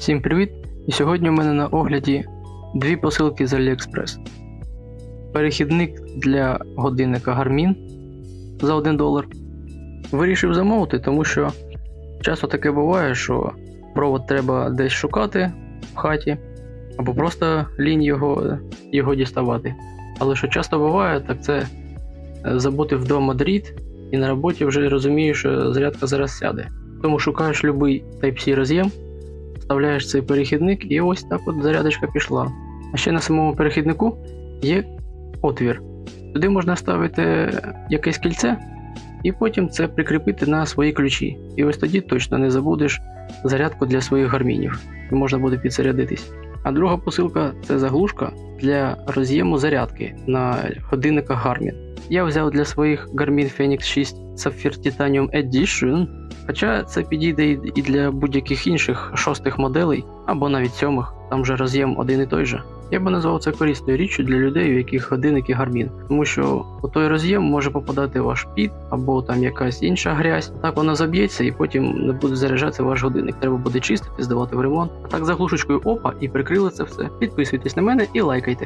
Всім привіт! І сьогодні у мене на огляді дві посилки з AliExpress. Перехідник для годинника Garmin за 1 долар. Вирішив замовити, тому що часто таке буває, що провод треба десь шукати в хаті, або просто лінь його, його діставати. Але що часто буває, так це е, забути вдома дріт, і на роботі вже розумієш, що зарядка зараз сяде. Тому шукаєш будь-який Type-C роз'єм, вставляєш цей перехідник, і ось так от зарядочка пішла. А ще на самому перехіднику є отвір. Туди можна ставити якесь кільце, і потім це прикріпити на свої ключі. І ось тоді точно не забудеш зарядку для своїх гармінів, і можна буде підзарядитись. А друга посилка це заглушка для роз'єму зарядки на годинниках Garmin. Я взяв для своїх Garmin Fenix 6 Sapphire Titanium Edition, хоча це підійде і і для будь-яких інших шостих моделей або навіть сьомих, там вже роз'єм один і той же. Я би назвав це корисною річчю для людей, у яких годинники Garmin, тому що у той роз'єм може попадати ваш піт або там якась інша грязь. Так воно заб'ється і потім не буде заряджатися ваш годинник. Треба буде чистити, здавати в ремонт. А так заглушечкою опа і прикрили це все. Підписуйтесь на мене і лайкайте.